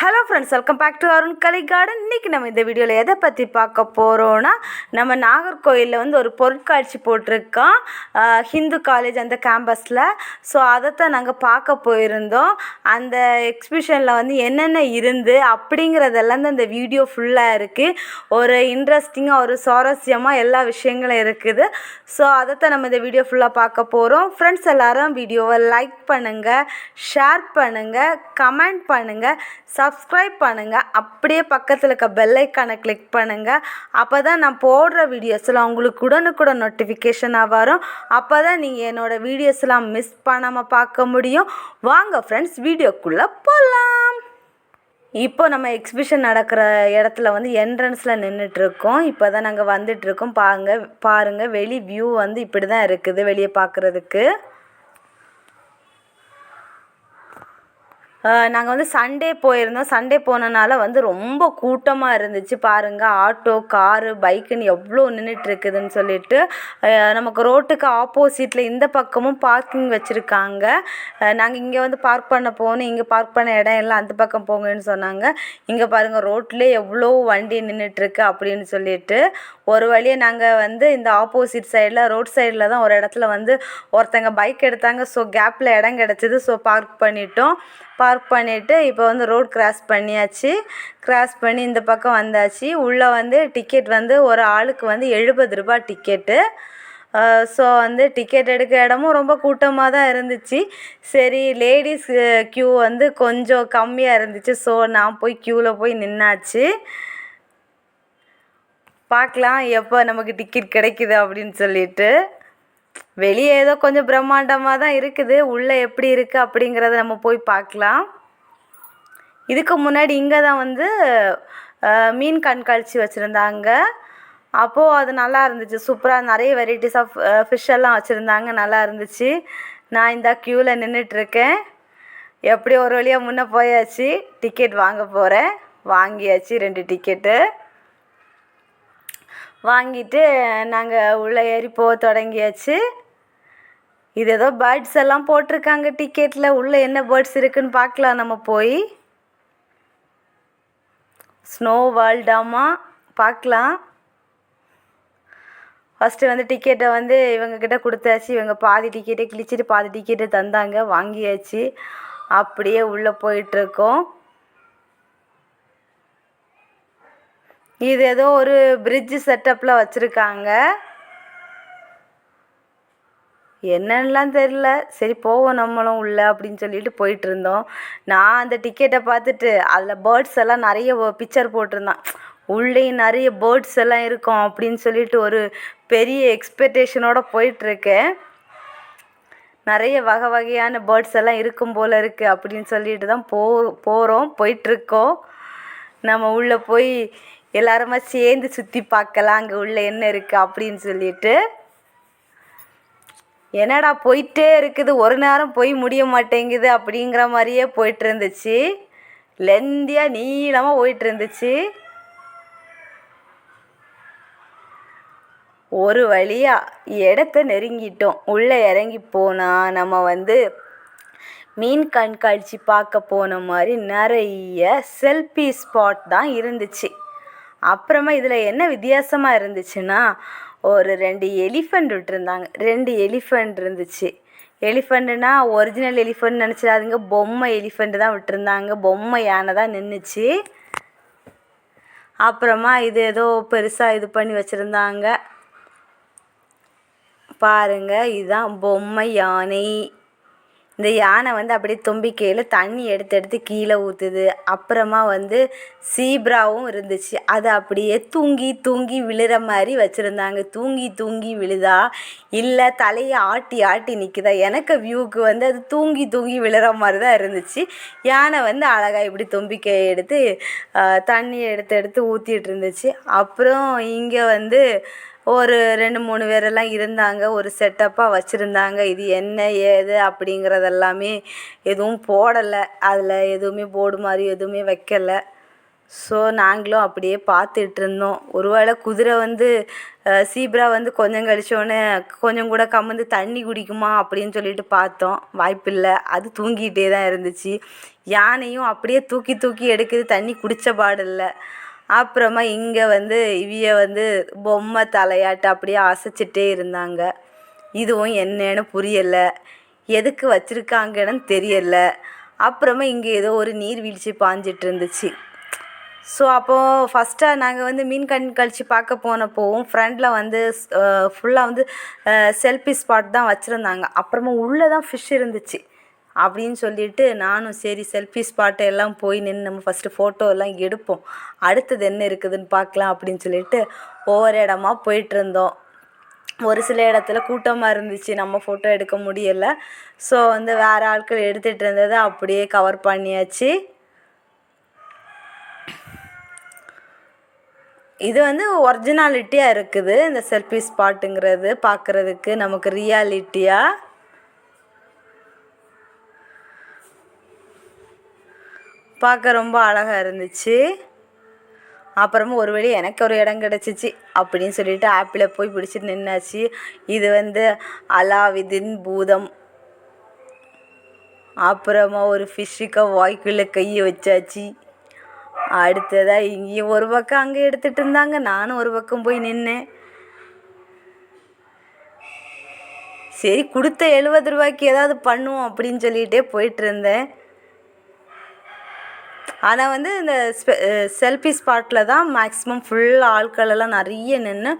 Hello friends welcome back to Arun Kalai garden இன்றைக்கி நம்ம இந்த வீடியோவில் எதை பற்றி பார்க்க போகிறோன்னா நம்ம நாகர்கோயிலில் வந்து ஒரு பொருட்காட்சி போட்டிருக்கோம். ஹிந்து காலேஜ் அந்த கேம்பஸில் ஸோ அதைத்தான் நாங்கள் பார்க்க போயிருந்தோம். அந்த எக்ஸிபிஷனில் வந்து என்னென்ன இருந்து அப்படிங்கிறதெல்லாம் தான் இந்த வீடியோ ஃபுல்லாக இருக்குது ஒரு இன்ட்ரெஸ்டிங்காக ஒரு சுவாரஸ்யமாக எல்லா விஷயங்களும் இருக்குது. ஸோ அதைத்தான் நம்ம இந்த வீடியோ ஃபுல்லாக பார்க்க போகிறோம் ஃப்ரெண்ட்ஸ் எல்லோரும் வீடியோவை லைக் பண்ணுங்கள் ஷேர் பண்ணுங்கள் கமெண்ட் பண்ணுங்கள் சப்ஸ்கிரைப் பண்ணுங்கள் அப்படியே பக்கத்தில் இருக்க பெல்லைக்கான கிளிக் பண்ணுங்கள் அப்போ தான் நான் போடுற வீடியோஸ்லாம் உங்களுக்கு உடனுக்குடன் நோட்டிஃபிகேஷனாக வரும். அப்போ தான் நீங்கள் என்னோடய வீடியோஸ்லாம் மிஸ் பண்ணாமல் பார்க்க முடியும். வாங்க ஃப்ரெண்ட்ஸ் வீடியோக்குள்ளே போகலாம் இப்போ நம்ம எக்ஸிபிஷன் நடக்கிற இடத்துல வந்து என்ட்ரன்ஸில் நின்றுட்டுருக்கோம் இப்போ தான் நாங்கள் வந்துட்டுருக்கோம். பாருங்க பாருங்கள் வெளி வியூ வந்து இப்படி தான் இருக்குது வெளியே பார்க்குறதுக்கு நாங்கள் வந்து சண்டே போயிருந்தோம். சண்டே போனனால வந்து ரொம்ப கூட்டமாக இருந்துச்சு. பாருங்கள் ஆட்டோ காரு பைக்குன்னு எவ்வளோ நின்றுட்டுருக்குதுன்னு சொல்லிட்டு நமக்கு ரோட்டுக்கு ஆப்போசிட்டில் இந்த பக்கமும் பார்க்கிங் வச்சுருக்காங்க. நாங்கள் இங்கே வந்து பார்க் பண்ண போகணும் இங்கே பார்க் பண்ண இடம் எல்லாம் அந்த பக்கம் போங்கன்னு சொன்னாங்க. இங்கே பாருங்கள் ரோட்லேயே எவ்வளோ வண்டி நின்றுட்டுருக்கு அப்படின்னு சொல்லிட்டு ஒரு வழியை நாங்கள் வந்து இந்த ஆப்போசிட் சைடில் ரோட் சைடில் தான் ஒரு இடத்துல வந்து ஒருத்தங்க பைக் எடுத்தாங்க. ஸோ கேப்பில் இடம் கிடச்சிது. ஸோ பார்க் பண்ணிட்டோம். பார்க் பண்ணிவிட்டு இப்போ வந்து ரோட் கிராஸ் பண்ணியாச்சு. கிராஸ் பண்ணி இந்த பக்கம் வந்தாச்சு. உள்ளே வந்து டிக்கெட் வந்து ஒரு ஆளுக்கு வந்து எழுபது ரூபாய் டிக்கெட்டு ஸோ வந்து டிக்கெட் எடுக்க இடமும் ரொம்ப கூட்டமாக தான் இருந்துச்சு. சரி லேடிஸ் க்யூ வந்து கொஞ்சம் கம்மியாக இருந்துச்சு. ஸோ நான் போய் க்யூவில் போய் நின்னாச்சு. பார்க்கலாம் எப்போ நமக்கு டிக்கெட் கிடைக்குது அப்படின்னு சொல்லிட்டு. வெளியே ஏதோ கொஞ்சம் பிரம்மாண்டமாக தான் இருக்குது. உள்ளே எப்படி இருக்குது அப்படிங்கிறத நம்ம போய் பார்க்கலாம். இதுக்கு முன்னாடி இங்கே தான் வந்து மீன் கண்காட்சி வச்சுருந்தாங்க. அப்போது அது நல்லா இருந்துச்சு. சூப்பராக நிறைய வெரைட்டிஸ் ஆஃப் ஃபிஷ் எல்லாம் வச்சுருந்தாங்க. நல்லா இருந்துச்சு. நான் இந்த க்யூவில் நின்றுட்டுருக்கேன் எப்படி ஒரு வழியாக முன்னே போயாச்சு. டிக்கெட் வாங்க போகிறேன் வாங்கியாச்சு ரெண்டு டிக்கெட்டு வாங்கிட்டு நாங்கள் உள்ளே ஏறி போக தொடங்கியாச்சு. இது ஏதோ பேர்ட்ஸ் எல்லாம் போட்டிருக்காங்க டிக்கெட்டில் உள்ளே என்ன பேர்ட்ஸ் இருக்குன்னு பார்க்கலாம் நம்ம போய். ஸ்னோ வேர்ல்டாமா பார்க்கலாம். ஃபஸ்ட்டு வந்து டிக்கெட்டை வந்து இவங்கக்கிட்ட கொடுத்தாச்சு. இவங்க பாதி டிக்கெட்டை கிழிச்சிட்டு பாதி டிக்கெட்டை தந்தாங்க வாங்கியாச்சு. அப்படியே உள்ளே போயிட்டுருக்கோம் இது ஏதோ ஒரு பிரிட்ஜ் செட்டப்பில் வச்சுருக்காங்க. என்னன்னுலாம் தெரில சரி போவோம் நம்மளும் உள்ள அப்படின்னு சொல்லிட்டு போயிட்டு இருந்தோம் நான் அந்த டிக்கெட்டை பார்த்துட்டு அதில் பேர்ட்ஸ் எல்லாம் நிறைய பிக்சர் போட்டிருந்தான். உள்ளேயும் நிறைய பேர்ட்ஸ் எல்லாம் இருக்கும் அப்படின்னு சொல்லிட்டு ஒரு பெரிய எக்ஸ்பெக்டேஷனோட போயிட்டுருக்கேன். நிறைய வகை வகையான பேர்ட்ஸ் எல்லாம் இருக்கும் போல் இருக்குது அப்படின்னு சொல்லிட்டு தான் போ போகிறோம் போயிட்டுருக்கோம். நம்ம உள்ளே போய் எல்லாருமா சேர்ந்து சுற்றி பார்க்கலாம் அங்கே உள்ளே என்ன இருக்குது அப்படின்னு சொல்லிட்டு. என்னடா போயிட்டே இருக்குது ஒரு நேரம் போய் முடிய மாட்டேங்குது அப்படிங்கிற மாதிரியே போயிட்டு இருந்துச்சு லெந்தியாக நீளமாக போயிட்டு இருந்துச்சு ஒரு வழியாக இடத்த நெருங்கிட்டோம். உள்ளே இறங்கி போனால் நம்ம வந்து மீன் கண்காட்சி பார்க்க போன மாதிரி நிறைய செல்ஃபி ஸ்பாட் தான் இருந்துச்சு. அப்புறமா இதில் என்ன வித்தியாசமாக இருந்துச்சுன்னா ஒரு ரெண்டு எலிஃபண்ட் விட்டுருந்தாங்க. ரெண்டு எலிஃபண்ட் இருந்துச்சு. எலிஃபண்ட்டுனா ஒரிஜினல் எலிஃபண்ட் நினச்சிடாதீங்க. பொம்மை எலிஃபண்ட்டு தான் விட்டுருந்தாங்க. பொம்மை யானை தான் நின்றுச்சு அப்புறமா இது ஏதோ பெருசாக இது பண்ணி வச்சுருந்தாங்க. பாருங்கள் இதுதான் பொம்மை யானை. இந்த யானை வந்து அப்படியே தும்பிக்கையில் தண்ணி எடுத்து எடுத்து கீழே ஊற்றுது அப்புறமா வந்து சீப்ராவும் இருந்துச்சு. அது அப்படியே தூங்கி தூங்கி விழுற மாதிரி வச்சுருந்தாங்க. தூங்கி தூங்கி விழுதா? இல்லை தலையை ஆட்டி ஆட்டி நிற்குதா எனக்கு வியூக்கு வந்து அது தூங்கி தூங்கி விழுற மாதிரி தான் இருந்துச்சு. யானை வந்து அழகாக இப்படி தும்பிக்கையை எடுத்து தண்ணி எடுத்து எடுத்து ஊற்றிட்டு இருந்துச்சு. அப்புறம் இங்கே வந்து ஒரு ரெண்டு மூணு பேரெல்லாம் இருந்தாங்க ஒரு செட்டப்பாக வச்சுருந்தாங்க. இது என்ன ஏது அப்படிங்கிறதெல்லாமே எதுவும் போடலை. அதில் எதுவுமே போர்டு மாதிரி எதுவுமே வைக்கலை. ஸோ நாங்களும் அப்படியே பார்த்துட்டு இருந்தோம். ஒருவேளை குதிரை வந்து சீப்ரா வந்து கொஞ்சம் கழிச்சோடனே கொஞ்சம் கூட கம்மந்து தண்ணி குடிக்குமா அப்படின்னு சொல்லிட்டு பார்த்தோம். வாய்ப்பில்லை. அது தூங்கிகிட்டே தான் இருந்துச்சு. யானையும் அப்படியே தூக்கி தூக்கி எடுக்குது. தண்ணி குடித்த பாடில்லை அப்புறமா இங்கே வந்து இவிய வந்து பொம்மை தலையாட்டு அப்படியே அசைச்சிட்டே இருந்தாங்க. இதுவும் என்னன்னு புரியலை. எதுக்கு வச்சுருக்காங்கன்னு தெரியலை. அப்புறமா இங்கே ஏதோ ஒரு நீர்வீழ்ச்சி பாஞ்சிட்டு இருந்துச்சு. ஸோ அப்போது ஃபஸ்ட்டாக நாங்கள் வந்து மீன் கண்காட்சி பார்க்க போனப்போவும் ஃப்ரண்டில் வந்து ஃபுல்லாக வந்து செல்ஃபி ஸ்பாட் தான் வச்சுருந்தாங்க. அப்புறமா உள்ளே தான் ஃபிஷ் இருந்துச்சு. அப்படின்னு சொல்லிட்டு நானும் சரி செல்ஃபி ஸ்பாட்டு எல்லாம் போய் நின்று நம்ம ஃபஸ்ட்டு ஃபோட்டோ எல்லாம் எடுப்போம். அடுத்தது என்ன இருக்குதுன்னு பார்க்கலாம் அப்படின்னு சொல்லிட்டு ஒவ்வொரு இடமா போயிட்டுருந்தோம் ஒரு சில இடத்துல கூட்டமாக இருந்துச்சு நம்ம ஃபோட்டோ எடுக்க முடியலை. ஸோ வந்து வேறு ஆட்கள் எடுத்துகிட்டு இருந்ததை அப்படியே கவர் பண்ணியாச்சு. இது வந்து ஒரிஜினாலிட்டியாக இருக்குது இந்த செல்ஃபி ஸ்பாட்டுங்கிறது பார்க்குறதுக்கு நமக்கு ரியாலிட்டியாக பார்க்க ரொம்ப அழகாக இருந்துச்சு. அப்புறமா ஒரு வழி எனக்கு ஒரு இடம் கிடச்சிச்சு அப்படின்னு சொல்லிட்டு ஆப்பில் போய் பிடிச்சிட்டு நின்னாச்சு. இது வந்து அலாவிதின் பூதம். அப்புறமா ஒரு ஃபிஷ்ஷுக்கு வாய்க்குள்ளே கையை வச்சாச்சு. அடுத்ததாக இங்கேயும் ஒரு பக்கம் அங்கே எடுத்துகிட்டு இருந்தாங்க. நானும் ஒரு பக்கம் போய் நின்னேன். சரி கொடுத்த எழுபது ரூபாய்க்கு ஏதாவது பண்ணுவோம் அப்படின்னு சொல்லிகிட்டே போயிட்டு இருந்தேன். ஆனால் வந்து இந்த செல்ஃபி ஸ்பாட்டில் தான் மேக்ஸிமம் ஃபுல் ஆட்கள் எல்லாம் நிறைய நின்று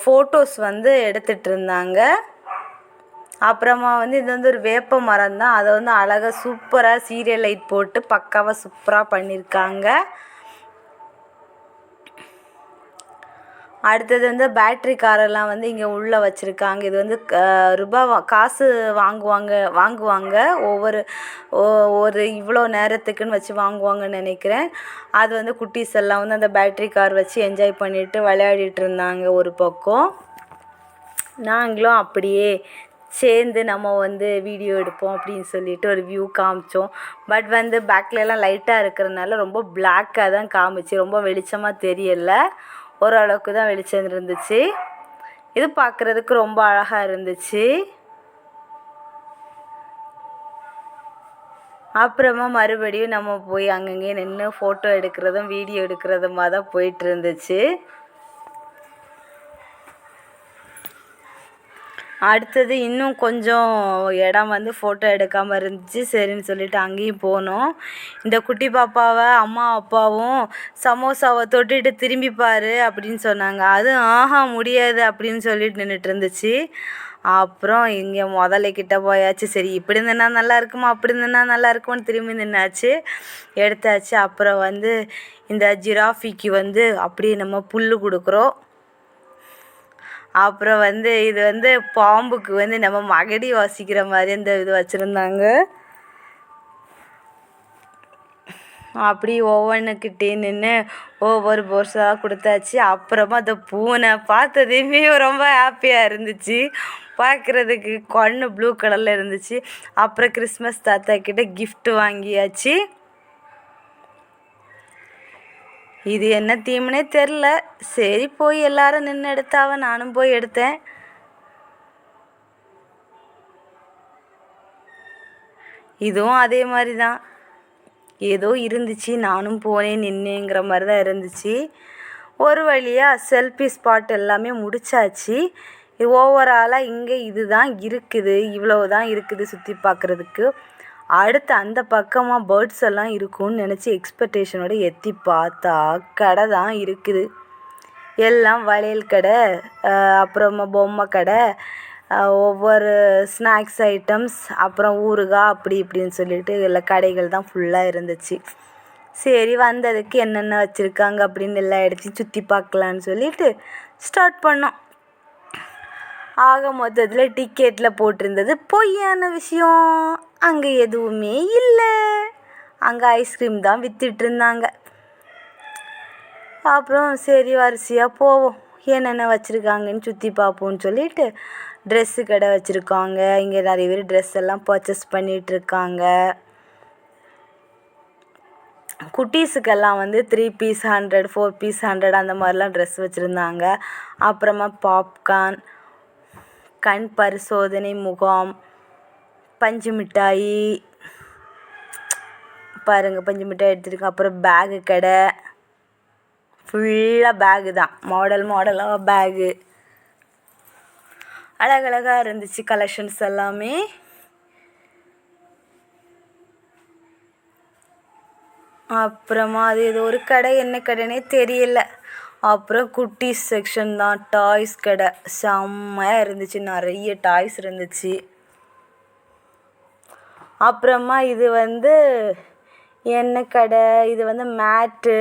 ஃபோட்டோஸ் வந்து எடுத்துகிட்டு இருந்தாங்க அப்புறமா வந்து இது வந்து ஒரு வேப்ப மரம் தான் அதை வந்து அழகாக சூப்பராக சீரியல் லைட் போட்டு பக்காவாக சூப்பராக பண்ணியிருக்காங்க அடுத்தது வந்து பேட்ரி காரெல்லாம் வந்து இங்கே உள்ளே வச்சுருக்காங்க. இது வந்து ரூபா காசு வாங்குவாங்க வாங்குவாங்க. ஒவ்வொரு ஒரு இவ்வளோ நேரத்துக்குன்னு வச்சு வாங்குவாங்கன்னு நினைக்கிறேன். அது வந்து குட்டீஸ் எல்லாம் வந்து அந்த பேட்ரி கார் வச்சு என்ஜாய் பண்ணிட்டு விளையாடிட்டு இருந்தாங்க ஒரு பக்கம். நாங்களும் அப்படியே சேர்ந்து நம்ம வந்து வீடியோ எடுப்போம் அப்படின்னு சொல்லிட்டு ஒரு வியூ காமிச்சோம். பட் வந்து பேக்லலாம் லைட்டாக இருக்கிறனால ரொம்ப பிளாக்காக தான் காமிச்சு ரொம்ப வெளிச்சமாக தெரியலை. ஓரளவுக்கு தான் வெளிச்சம் இருந்துச்சு. இது பார்க்குறதுக்கு ரொம்ப அழகாக இருந்துச்சு. அப்புறமா மறுபடியும் நம்ம போய் அங்கங்கே நின்று ஃபோட்டோ எடுக்கிறதும் வீடியோ எடுக்கிறதுமாக தான் போயிட்டு இருந்துச்சு. அடுத்தது இன்னும் கொஞ்சம் இடம் வந்து ஃபோட்டோ எடுக்காமல் இருந்துச்சு. சரின்னு சொல்லிட்டு அங்கேயும் போனோம். இந்த குட்டி பாப்பாவை அம்மா அப்பாவும் சமோசாவை தொட்டுட்டு திரும்பி பாரு அப்படின்னு சொன்னாங்க. அது ஆஹா முடியாது அப்படின்னு சொல்லிட்டு நின்றுட்டு இருந்துச்சு. அப்புறம் இங்கே முதல்ல கிட்ட போயாச்சு. சரி இப்படி இருந்தனா நல்லா இருக்குமா? அப்படி இருந்தேன்னா நல்லா இருக்குமான்னு திரும்பி நின்னாச்சு. எடுத்தாச்சு. அப்புறம் வந்து இந்த ஜிராஃபிக்கு வந்து அப்படியே நம்ம புல் கொடுக்குறோம். அப்புறம் வந்து இது வந்து பாம்புக்கு வந்து நம்ம மகடி வாசிக்கிற மாதிரி இந்த இது வச்சுருந்தாங்க. அப்படி ஒவ்வொன்றுக்கிட்டே நின்று ஒவ்வொரு போர்ஸாக கொடுத்தாச்சு. அப்புறமா அந்த பூனை பார்த்ததையுமே ரொம்ப ஹாப்பியாக இருந்துச்சு. பார்க்குறதுக்கு கண்ணு ப்ளூ கலரில் இருந்துச்சு. அப்புறம் கிறிஸ்மஸ் தாத்தா கிட்ட கிஃப்ட் வாங்கியாச்சு. இது என்ன தீம்னே தெரில. சரி போய் எல்லாரும் நின்று எடுத்தாவ நானும் போய் எடுத்தேன். இதுவும் அதே மாதிரி தான் ஏதோ இருந்துச்சு நானும் போனேன் நின்னேங்கிற மாதிரி தான் இருந்துச்சு. ஒரு வழியாக செல்ஃபி ஸ்பாட் எல்லாமே முடிச்சாச்சு. ஓவராலாக இங்கே இது தான் இருக்குது இவ்வளோ தான் இருக்குது சுற்றி பார்க்குறதுக்கு அடுத்து அந்த பக்கமாக பேர்ட்ஸ் எல்லாம் இருக்கும்னு நினச்சி எக்ஸ்பெக்டேஷனோட எத்தி பார்த்தா கடை தான் இருக்குது. எல்லாம் வளையல் கடை அப்புறமா பொம்மை கடை ஒவ்வொரு ஸ்நாக்ஸ் ஐட்டம்ஸ் அப்புறம் ஊறுகாய் அப்படி இப்படின்னு சொல்லிட்டு எல்லா கடைகள் தான் ஃபுல்லாக இருந்துச்சு. சரி வந்ததுக்கு என்னென்ன வச்சுருக்காங்க அப்படின்னு எல்லா இடத்தையும் சுற்றி பார்க்கலான்னு சொல்லிட்டு ஸ்டார்ட் பண்ணோம். ஆக மொத்தத்தில் டிக்கெட்டில் போட்டிருந்தது பொய்யான விஷயம். அங்கே எதுவுமே இல்லை. அங்கே ஐஸ்கிரீம் தான் விற்றுட்ருந்தாங்க அப்புறம் சரி வரிசையாக போவோம். என்னென்ன வச்சுருக்காங்கன்னு சுற்றி பார்ப்போம்னு சொல்லிட்டு ட்ரெஸ்ஸு கடை வச்சுருக்காங்க. இங்கே நிறைய பேர் ட்ரெஸ் எல்லாம் பர்ச்சேஸ் பண்ணிகிட்ருக்காங்க குட்டீஸுக்கெல்லாம் வந்து three piece hundred four piece hundred அந்த மாதிரிலாம் ட்ரெஸ் வச்சுருந்தாங்க. அப்புறமா பாப்கார்ன் கண் பரிசோதனை முகாம் பஞ்சு மிட்டாய் பாருங்கள் பஞ்சு மிட்டாய் எடுத்துருக்கேன். அப்புறம் பேகு கடை. ஃபுல்லாக பேகு தான். மாடல் மாடலாக பேகு அழகழகாக இருந்துச்சு கலெக்ஷன்ஸ் எல்லாமே. அப்புறமா அது ஏதோ ஒரு கடை என்ன கடைனே தெரியல. அப்புறம் குட்டீஸ் செக்ஷன் தான் டாய்ஸ் கடை. செம்மையாக இருந்துச்சு. நிறைய டாய்ஸ் இருந்துச்சு. அப்புறமா இது வந்து எண்ணெய் கடை இது வந்து மேட்டு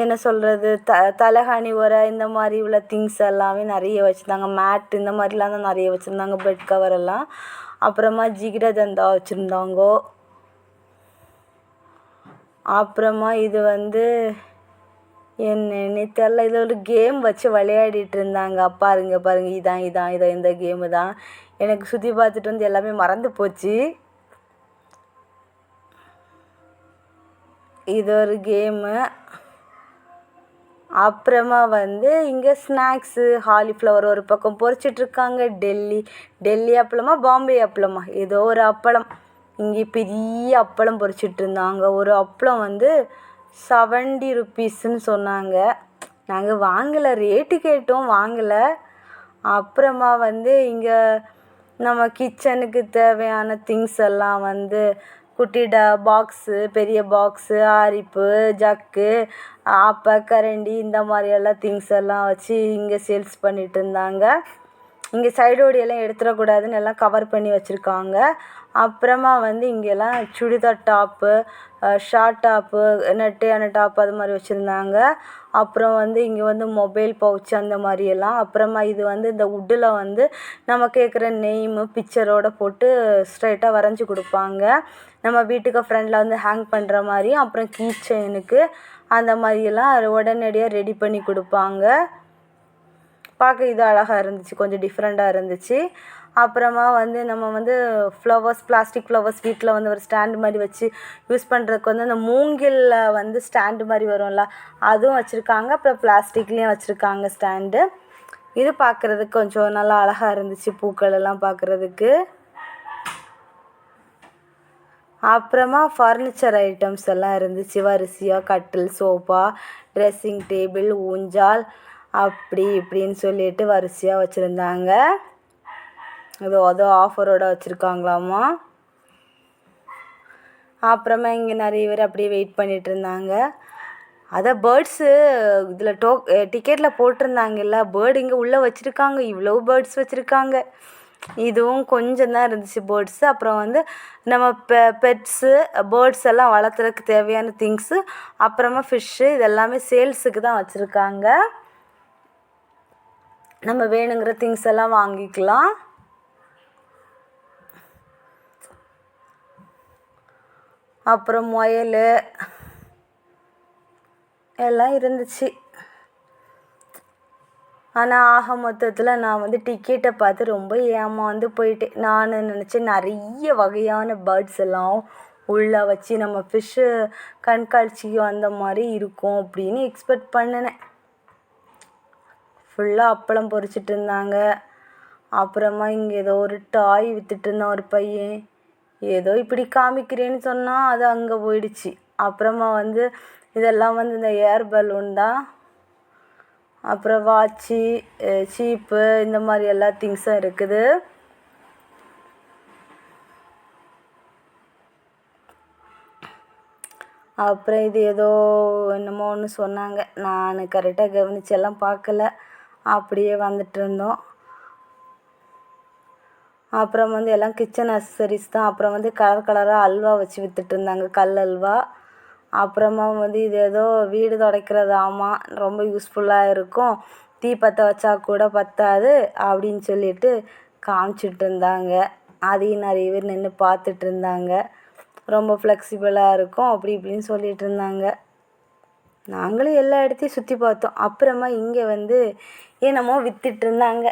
என்ன சொல்கிறது த தலைகாணி உரை இந்த மாதிரி உள்ள திங்ஸ் எல்லாமே நிறைய வச்சுருந்தாங்க. மேட் இந்த மாதிரிலாம் தான் நிறைய வச்சுருந்தாங்க பெட் கவர் எல்லாம். அப்புறமா ஜிகிட தந்தா வச்சுருந்தாங்கோ. அப்புறமா இது வந்து என்னன்னே தெரில இது ஒரு கேம் வச்சு விளையாடிட்டு இருந்தாங்க பாருங்க பாருங்க. இதான் இதான் இதான் இந்த கேமு தான். எனக்கு சுற்றி பார்த்துட்டு வந்து எல்லாமே மறந்து போச்சு. இது ஒரு கேமு அப்புறமா வந்து இங்கே ஸ்நாக்ஸு ஹாலிஃப்ளவர் ஒரு பக்கம் பொறிச்சிட்ருக்காங்க டெல்லி டெல்லி அப்பளமா பாம்பே அப்பளமா? ஏதோ ஒரு அப்பளம். இங்கே பெரிய அப்பளம் பொரிச்சிட்டு இருந்தாங்க ஒரு அப்பளம் வந்து செவன்ட்டி ருப்பீஸுன்னு சொன்னாங்க. நாங்கள் வாங்கலை ரேட்டு கேட்டோம் வாங்கலை. அப்புறமா வந்து இங்கே நம்ம கிச்சனுக்கு தேவையான திங்ஸ் எல்லாம் வந்து குட்டி ட பாக்ஸு பெரிய பாக்ஸு ஆரிப்பு ஜக்கு ஆப்ப கரண்டி இந்த மாதிரியெல்லாம் திங்ஸ் எல்லாம் வச்சு இங்கே சேல்ஸ் பண்ணிட்டு இருந்தாங்க. இங்கே சைடோடியெல்லாம் எடுத்துடக்கூடாதுன்னு எல்லாம் கவர் பண்ணி வச்சுருக்காங்க. அப்புறமா வந்து இங்கெல்லாம் சுடிதார் டாப்பு ஷார்ட் டாப்பு நெட்டையான டாப் அது மாதிரி வச்சுருந்தாங்க. அப்புறம் வந்து இங்கே வந்து மொபைல் பவுச் அந்த மாதிரியெல்லாம் அப்புறமா இது வந்து இந்த வுட்டில் வந்து நம்ம கேட்குற நெய்மு பிக்சரோடு போட்டு ஸ்ட்ரைட்டாக வரைஞ்சி கொடுப்பாங்க. நம்ம வீட்டுக்கு ஃப்ரெண்டில் வந்து ஹேங் பண்ணுற மாதிரி அப்புறம் கீ செயினுக்கு அந்த மாதிரியெல்லாம் உடனடியாக ரெடி பண்ணி கொடுப்பாங்க. பார்க்க இது அழகாக இருந்துச்சு கொஞ்சம் டிஃப்ரெண்ட்டாக இருந்துச்சு. அப்புறமா வந்து நம்ம வந்து ஃப்ளவர்ஸ் பிளாஸ்டிக் ஃப்ளவர்ஸ் வீட்டில் வந்து ஒரு ஸ்டாண்டு மாதிரி வச்சு யூஸ் பண்ணுறதுக்கு வந்து அந்த மூங்கிலில் வந்து ஸ்டாண்டு மாதிரி வரும்ல அதுவும் வச்சுருக்காங்க. அப்புறம் பிளாஸ்டிக்லேயும் வச்சுருக்காங்க ஸ்டாண்டு இது பார்க்குறதுக்கு கொஞ்சம் நல்லா அழகாக இருந்துச்சு பூக்கள் எல்லாம் பார்க்குறதுக்கு அப்புறமா ஃபர்னிச்சர் ஐட்டம்ஸ் எல்லாம் இருந்துச்சு. வரிசையாக கட்டில் சோஃபா ட்ரெஸ்ஸிங் டேபிள் ஊஞ்சால் அப்படி இப்படின்னு சொல்லிட்டு வரிசையாக வச்சுருந்தாங்க. ஏதோ அதோ ஆஃபரோட வச்சுருக்காங்களாமா? அப்புறமா இங்கே நிறைய பேர் அப்படியே வெயிட் பண்ணிகிட்டு இருந்தாங்க. அதான் பேர்ட்ஸு இதில் டோ டிக்கெட்டில் போட்டிருந்தாங்கல்ல பேர்டு இங்கே உள்ளே வச்சுருக்காங்க இவ்வளோ பேர்ட்ஸ் வச்சுருக்காங்க. இதுவும் கொஞ்சம் தான் இருந்துச்சு பேர்ட்ஸு அப்புறம் வந்து நம்ம பெ பெட்ஸு பேர்ட்ஸ் எல்லாம் வளர்த்துறதுக்கு தேவையான திங்ஸு அப்புறமா ஃபிஷ்ஷு இதெல்லாமே சேல்ஸுக்கு தான் வச்சுருக்காங்க. நம்ம வேணுங்கிற திங்ஸ் எல்லாம் வாங்கிக்கலாம். அப்புறம் முயல் எல்லாம் இருந்துச்சு. ஆனால் ஆக மொத்தத்தில் நான் வந்து டிக்கெட்டை பார்த்து ரொம்ப ஏமாந்து போயிட்டேன். நான் நினச்சேன் நிறைய வகையான பேர்ட்ஸ் எல்லாம் உள்ளே வச்சு நம்ம ஃபிஷ்ஷு கண்காட்சிக்கு வந்த மாதிரி இருக்கும் அப்படின்னு எக்ஸ்பெக்ட் பண்ணினேன். ஃபுல்லாக அப்பளம் பொறிச்சிட்டு இருந்தாங்க. அப்புறமா இங்கே ஏதோ ஒரு டாய் விற்றுட்டு இருந்தான் ஒரு பையன். ஏதோ இப்படி காமிக்கிறேன்னு சொன்னால் அது அங்கே போயிடுச்சு. அப்புறமா வந்து இதெல்லாம் வந்து இந்த ஏர் பலூன் தான். அப்புறம் வாட்சி சீப்பு இந்த மாதிரி எல்லா திங்ஸும் இருக்குது. அப்புறம் இது ஏதோ என்னமோ ஒன்று சொன்னாங்க. நான் கரெக்டாக கவனிச்செல்லாம் பார்க்கல. அப்படியே வந்துட்டு இருந்தோம். அப்புறம் வந்து எல்லாம் கிச்சன் அக்சசரிஸ் தான். அப்புறம் வந்து கலர் கலராக அல்வா வச்சு விற்றுட்டு இருந்தாங்க. கல் அல்வா. அப்புறமா வந்து இது ஏதோ வீடு துடைக்கிறதாமா ரொம்ப யூஸ்ஃபுல்லாக இருக்கும். தீ பற்ற வச்சா கூட பற்றாது அப்படின்னு சொல்லிட்டு காமிச்சிட்டு இருந்தாங்க. அதையும் நிறைய பேர் நின்று பார்த்துட்டு இருந்தாங்க. ரொம்ப ஃப்ளெக்சிபிளாக இருக்கும். அப்படி இப்படின்னு சொல்லிட்டு இருந்தாங்க. நாங்களும் எல்லா இடத்தையும் சுற்றி பார்த்தோம். அப்புறமா இங்கே வந்து என்னமோ விற்றுட்டு இருந்தாங்க.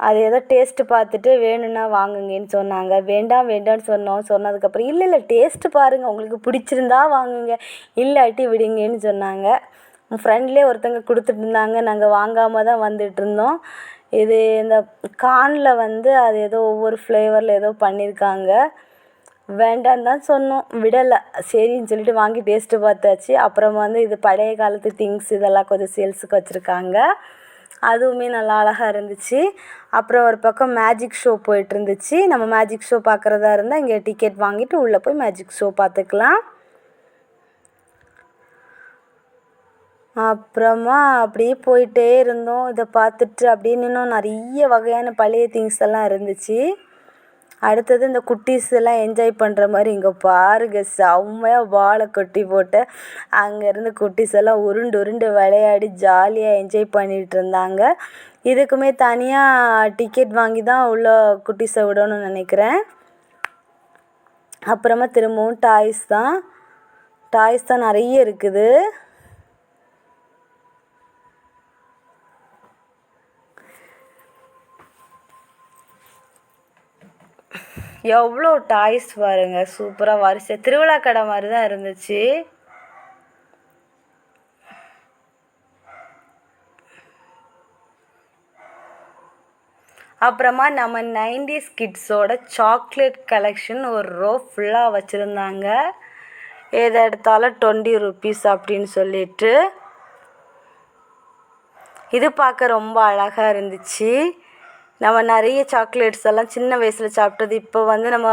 அது ஏதோ டேஸ்ட்டு பார்த்துட்டு வேணும்னா வாங்குங்கன்னு சொன்னாங்க. வேண்டாம் வேண்டாம்னு சொன்னோம். சொன்னதுக்கப்புறம் இல்லை இல்லை டேஸ்ட்டு பாருங்கள் உங்களுக்கு பிடிச்சிருந்தா வாங்குங்க. இல்லாட்டி விடுங்கன்னு சொன்னாங்க. ஃப்ரெண்ட்லேயே ஒருத்தங்க கொடுத்துட்டு இருந்தாங்க. நாங்கள் வாங்காமல் தான் வந்துகிட்ருந்தோம் இது இந்த கார்னில் வந்து அது ஏதோ ஒவ்வொரு ஃப்ளேவரில் ஏதோ பண்ணியிருக்காங்க வேண்டான்னு தான் சொன்னோம். விடலை. சரின்னு சொல்லிட்டு வாங்கி டேஸ்ட்டு பார்த்தாச்சு. அப்புறம் வந்து இது பழைய காலத்து திங்ஸ் இதெல்லாம் கொஞ்சம் சேல்ஸுக்கு வச்சுருக்காங்க. அதுவுமே நல்லா அழகாக இருந்துச்சு. அப்புறம் ஒரு பக்கம் மேஜிக் ஷோ போயிட்டுருந்துச்சு. நம்ம மேஜிக் ஷோ பார்க்குறதா இருந்தால் இங்கே டிக்கெட் வாங்கிட்டு உள்ளே போய் மேஜிக் ஷோ பார்த்துக்கலாம் அப்புறமா அப்படியே போயிட்டே இருந்தோம். இதை பார்த்துட்டு அப்படியே இன்னும் நிறைய வகையான பழைய திங்ஸ் எல்லாம் இருந்துச்சு. அடுத்தது இந்த குட்டீஸ் எல்லாம் என்ஜாய் பண்ணுற மாதிரி இங்கே பாருங்க செம்மையாக பாலை கொட்டி போட்டு அங்கேருந்து குட்டீஸ் எல்லாம் உருண்டு உருண்டு விளையாடி ஜாலியாக என்ஜாய் பண்ணிகிட்டு இருந்தாங்க. இதுக்குமே தனியாக டிக்கெட் வாங்கி தான் உள்ள குட்டீஸை விடணும்னு நினைக்கிறேன். அப்புறமா திரும்பவும் டாய்ஸ் தான். டாய்ஸ் தான் நிறைய இருக்குது. எவ்வளோ டாய்ஸ் பாருங்க சூப்பராக வரிசை. திருவிழா கடை மாதிரி தான் இருந்துச்சு. அப்புறமா நம்ம நைன்டிஸ் கிட்ஸோட சாக்லேட் கலெக்ஷன் ஒரு ரோ ஃபுல்லாக வச்சுருந்தாங்க. எதை எடுத்தாலும் டுவெண்ட்டி ருபீஸ் அப்படின்னு சொல்லிட்டு. இது பார்க்க ரொம்ப அழகாக இருந்துச்சு. நம்ம நிறைய சாக்லேட்ஸ் எல்லாம் சின்ன வயசில் சாப்பிட்டது. இப்போ வந்து நம்ம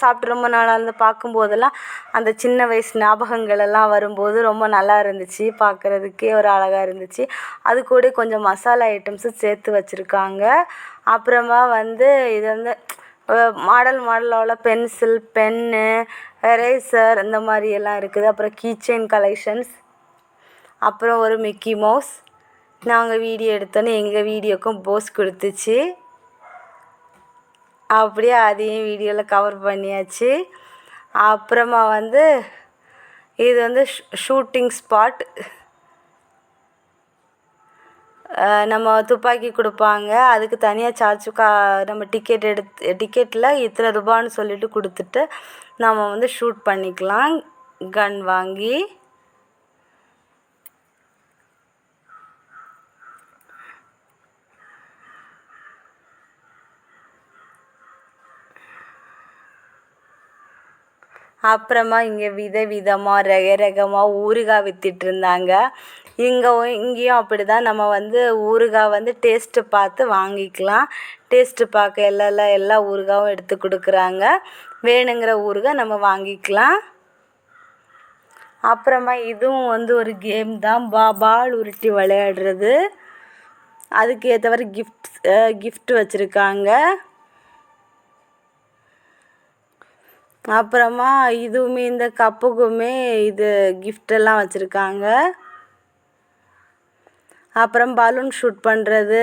சாப்பிட்டு ரொம்ப நாளாக இருந்து பார்க்கும்போதெல்லாம் அந்த சின்ன வயசு ஞாபகங்கள் எல்லாம் வரும்போது ரொம்ப நல்லா இருந்துச்சு. பார்க்குறதுக்கே ஒரு அழகாக இருந்துச்சு. அது கூட கொஞ்சம் மசாலா ஐட்டம்ஸும் சேர்த்து வச்சுருக்காங்க. அப்புறமா வந்து இது வந்து மாடல் மாடலோட பென்சில் பென்னு எரேசர் இந்த மாதிரி எல்லாம் இருக்குது. அப்புறம் கீச்செயின் கலெக்ஷன்ஸ் அப்புறம் ஒரு மிக்கி மவுஸ் நாங்கள் வீடியோ எடுத்தோன்னே எங்கள் வீடியோக்கும் போஸ் கொடுத்துச்சு. அப்படியே அதையும் வீடியோவில் கவர் பண்ணியாச்சு. அப்புறமா வந்து இது வந்து ஷூட்டிங் ஸ்பாட் நம்ம துப்பாக்கி கொடுப்பாங்க. அதுக்கு தனியாக சார்ஜ் கா நம்ம டிக்கெட் எடுத்து டிக்கெட்டில் இத்தனை ரூபான்னு சொல்லிட்டு கொடுத்துட்டு நம்ம வந்து ஷூட் பண்ணிக்கலாம். கன் வாங்கி. அப்புறமா இங்கே வித விதமாக ரக ரகமாக ஊறுகாய் விற்றுட்ருந்தாங்க இங்கே இங்கேயும் அப்படி தான் நம்ம வந்து ஊறுகாய் வந்து டேஸ்ட்டு பார்த்து வாங்கிக்கலாம். டேஸ்ட்டு பார்க்க எல்லாம் எல்லா ஊறுகாயும் எடுத்து கொடுக்குறாங்க. வேணுங்கிற ஊறுகாய் நம்ம வாங்கிக்கலாம். அப்புறமா இதுவும் வந்து ஒரு கேம் தான். பா பால் உருட்டி விளையாடுறது. அதுக்கு ஏற்றவாறு கிஃப்ட்ஸ் கிஃப்ட் வச்சுருக்காங்க. அப்புறமா இதுவுமே இந்த கப்புக்குமே இது கிஃப்டெல்லாம் வச்சுருக்காங்க. அப்புறம் பலூன் ஷூட் பண்ணுறது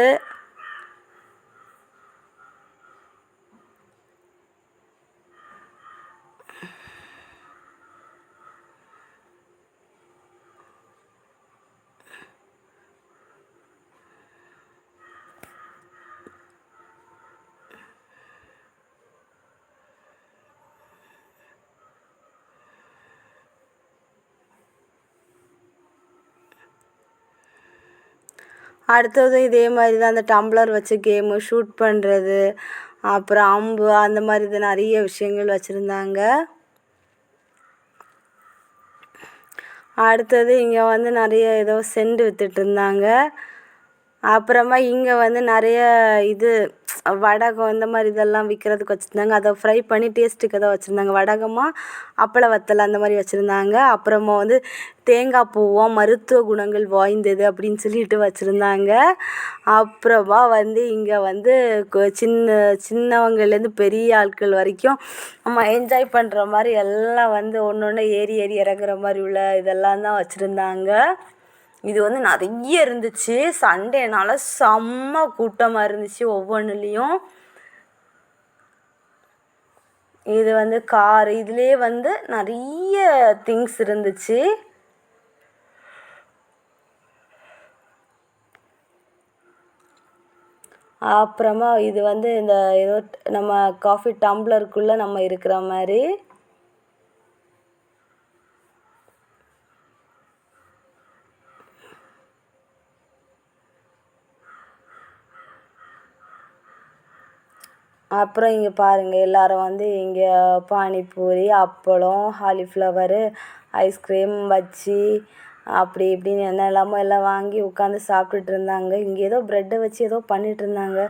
அடுத்ததும் இதே மாதிரி தான் அந்த டம்ளர் வச்சு கேமு ஷூட் பண்ணுறது அப்புறம் அம்பு அந்த மாதிரி இது நிறைய விஷயங்கள் வச்சுருந்தாங்க. அடுத்தது இங்கே வந்து நிறைய ஏதோ செண்டு விற்றுட்டு இருந்தாங்க. அப்புறமா இங்கே வந்து நிறைய இது வடகம் இந்த மாதிரி இதெல்லாம் விற்கிறதுக்கு வச்சுருந்தாங்க. அதை ஃப்ரை பண்ணி டேஸ்ட்டுக்கு தான் வச்சுருந்தாங்க. வடகமாக அப்பள வத்தல் அந்த மாதிரி வச்சுருந்தாங்க. அப்புறமா வந்து தேங்காய் பூவும் மருத்துவ குணங்கள் வாய்ந்தது அப்படின்னு சொல்லிட்டு வச்சுருந்தாங்க. அப்புறமா வந்து இங்கே வந்து சின்ன சின்னவங்கலேருந்து பெரிய ஆட்கள் வரைக்கும் நம்ம என்ஜாய் பண்ணுற மாதிரி எல்லாம் வந்து ஒன்று ஒன்று ஏறி ஏறி இறங்குற மாதிரி உள்ள இதெல்லாம் தான் வச்சுருந்தாங்க. இது வந்து நிறைய இருந்துச்சு. சண்டேனால செம்ம கூட்டமாக இருந்துச்சு ஒவ்வொன்றுலேயும் இது வந்து கார் இதுலேயே வந்து நிறைய திங்ஸ் இருந்துச்சு. அப்புறமா இது வந்து இந்த ஏதோ நம்ம காஃபி டம்ளருக்குள்ளே நம்ம இருக்கிற மாதிரி அப்புறம் இங்கே பாருங்கள் எல்லாரும் வந்து இங்கே பானிபூரி அப்பளம் காலிஃப்ளவரு ஐஸ்கிரீம் பஜ்ஜி அப்படி இப்படின்னு என்னெல்லாமோ எல்லாம் வாங்கி உட்காந்து சாப்பிட்டுட்டு இருந்தாங்க. இங்கே ஏதோ ப்ரெட்டை வச்சு ஏதோ பண்ணிகிட்ருந்தாங்க இருந்தாங்க.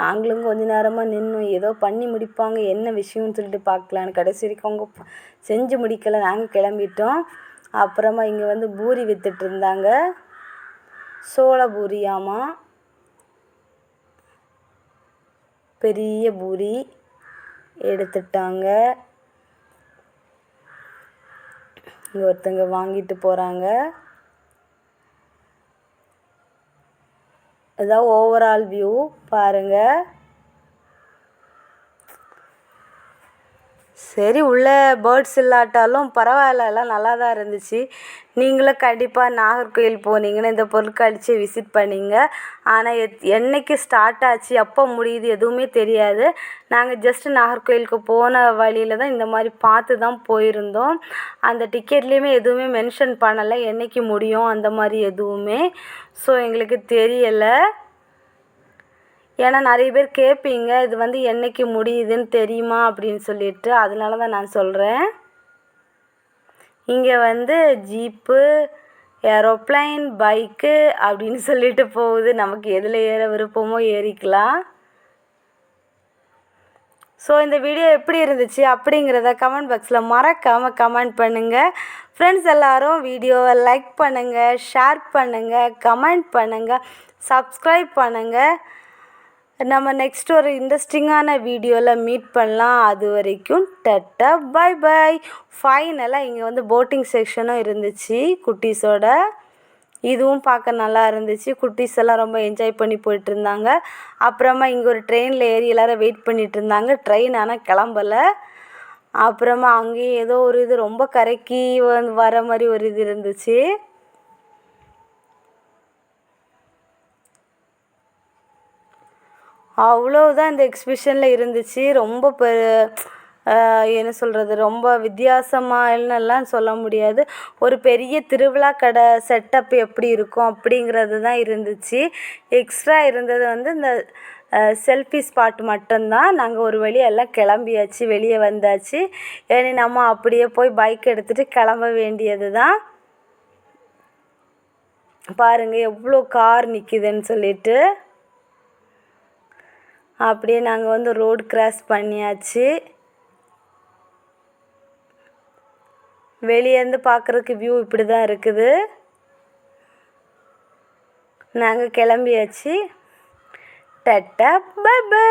நாங்களும் கொஞ்ச நேரமாக நின்னோம் ஏதோ பண்ணி முடிப்பாங்க என்ன விஷயம்னு சொல்லிட்டு பார்க்கலான்னு கடைசி வரைக்கும் அவங்க செஞ்சு முடிக்கலை. நாங்கள் கிளம்பிட்டோம். அப்புறமா இங்கே வந்து பூரி விற்றுட்டு இருந்தாங்க. சோள பூரியாமா. பெரிய பூரி எடுத்துட்டாங்க. இங்கே ஒருத்தங்க வாங்கிட்டு போகிறாங்க இதான் ஓவரால் வியூ பாருங்கள் சரி உள்ளே பேர்ட்ஸ் இல்லாட்டாலும் பரவாயில்ல எல்லாம் நல்லா தான் இருந்துச்சு. நீங்களும் கண்டிப்பாக நாகர்கோயில் போனீங்கன்னா இந்த பொருட்காட்சியை விசிட் பண்ணிங்க. ஆனால் எத் என்னைக்கு ஸ்டார்ட் ஆச்சு எப்போ முடியுது எதுவுமே தெரியாது. நாங்கள் ஜஸ்ட் நாகர்கோயிலுக்கு போன வழியில் தான் இந்த மாதிரி பார்த்து தான் போயிருந்தோம். அந்த டிக்கெட்லேயுமே எதுவுமே மென்ஷன் பண்ணலை என்னைக்கு முடியும் அந்த மாதிரி எதுவுமே. ஸோ எங்களுக்கு தெரியலை. ஏன்னா நிறைய பேர் கேட்பீங்க இது வந்து என்னைக்கு முடியுதுன்னு தெரியுமா அப்படின்னு சொல்லிட்டு. அதனால தான் நான் சொல்கிறேன் இங்கே வந்து ஜீப்பு ஏரோப்ளைன் பைக்கு அப்படின்னு சொல்லிட்டு போகுது. நமக்கு எதில் ஏற விருப்பமோ ஏறிக்கலாம். ஸோ இந்த வீடியோ எப்படி இருந்துச்சு அப்படிங்கிறத கமெண்ட் பாக்ஸில் மறக்காமல் கமெண்ட் பண்ணுங்கள் ஃப்ரெண்ட்ஸ் எல்லோரும் வீடியோவை லைக் பண்ணுங்கள் ஷேர் பண்ணுங்கள் கமெண்ட் பண்ணுங்கள் சப்ஸ்கிரைப் பண்ணுங்கள் நம்ம நெக்ஸ்ட் ஒரு இன்ட்ரெஸ்டிங்கான வீடியோவில் மீட் பண்ணலாம். அது வரைக்கும் டட்டா பை பை ஃபைனலாக இங்கே வந்து போட்டிங் செக்ஷனும் இருந்துச்சு. குட்டீஸோட இதுவும் பார்க்க நல்லா இருந்துச்சு. குட்டீஸ் எல்லாம் ரொம்ப என்ஜாய் பண்ணி போயிட்டு இருந்தாங்க அப்புறமா இங்கே ஒரு ட்ரெயினில் ஏறி எல்லாரும் வெயிட் பண்ணிட்டு இருந்தாங்க. ட்ரெயின் ஆனால் கிளம்பல. அப்புறமா அங்கேயும் ஏதோ ஒரு இது ரொம்ப கரைக்கி வந்து வர மாதிரி ஒரு இது இருந்துச்சு. அவ்வளோதான் இந்த எக்ஸிபிஷனில் இருந்துச்சு. ரொம்ப பெ என்ன சொல்கிறது ரொம்ப வித்தியாசமானலாம் சொல்ல முடியாது. ஒரு பெரிய திருவிழா கடை செட்டப் எப்படி இருக்கும் அப்படிங்கிறது தான் இருந்துச்சு. எக்ஸ்ட்ரா இருந்தது வந்து இந்த செல்ஃபி ஸ்பாட் மட்டும்தான். நாங்கள் ஒரு வழி எல்லாம் கிளம்பியாச்சு வெளியே வந்தாச்சு. ஏன்னா நம்ம அப்படியே போய் பைக் எடுத்துகிட்டு கிளம்ப வேண்டியது தான் பாருங்கள் எவ்வளோ கார் நிற்கிதுன்னு சொல்லிட்டு. அப்படியே நாங்கள் வந்து ரோடு கிராஸ் பண்ணியாச்சு. வெளியேருந்து பார்க்குறதுக்கு வியூ இப்படி தான் இருக்குது. நாங்கள் கிளம்பியாச்சு. Ta-ta by by